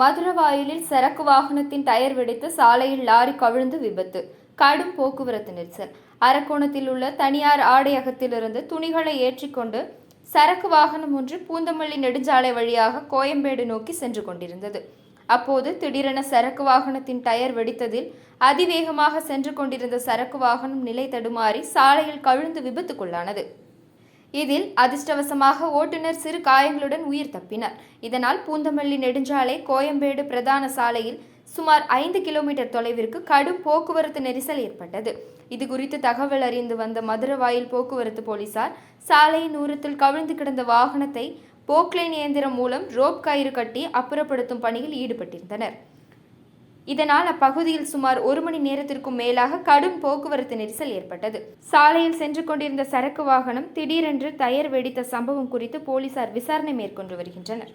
மதுரவாயிலில் சரக்கு வாகனத்தின் டயர் வெடித்து சாலையில் லாரி கவிழ்ந்து விபத்து. கடும் போக்குவரத்து நெரிசல். அரக்கோணத்தில் உள்ள தனியார் ஆடையகத்திலிருந்து துணிகளை ஏற்றிக்கொண்டு சரக்கு வாகனம் ஒன்று பூந்தமல்லி நெடுஞ்சாலை வழியாக கோயம்பேடு நோக்கி சென்று கொண்டிருந்தது. அப்போது திடீரென சரக்கு வாகனத்தின் டயர் வெடித்ததில் அதிவேகமாக சென்று கொண்டிருந்த சரக்கு வாகனம் நிலை தடுமாறி சாலையில் கவிழ்ந்து விபத்துக்குள்ளானது. இதில் அதிர்ஷ்டவசமாக ஓட்டுநர் சிறு காயங்களுடன் உயிர் தப்பினார். இதனால் பூந்தமல்லி நெடுஞ்சாலை கோயம்பேடு பிரதான சாலையில் சுமார் ஐந்து கிலோமீட்டர் தொலைவிற்கு கடும் போக்குவரத்து நெரிசல் ஏற்பட்டது. இது குறித்து தகவல் அறிந்து வந்த மதுரவாயில் போக்குவரத்து போலீசார் சாலையின் ஊரத்தில் கவிழ்ந்து கிடந்த வாகனத்தை போக்லைன் இயந்திரம் மூலம் ரோப் கயிறு கட்டி அப்புறப்படுத்தும் பணியில் ஈடுபட்டிருந்தனர். இதனால் அப்பகுதியில் சுமார் ஒரு மணி நேரத்திற்கும் மேலாக கடும் போக்குவரத்து நெரிசல் ஏற்பட்டது. சாலையில் சென்று கொண்டிருந்த சரக்கு வாகனம் திடீரென்று டயர் வெடித்த சம்பவம் குறித்து போலீசார் விசாரணை மேற்கொண்டு வருகின்றனர்.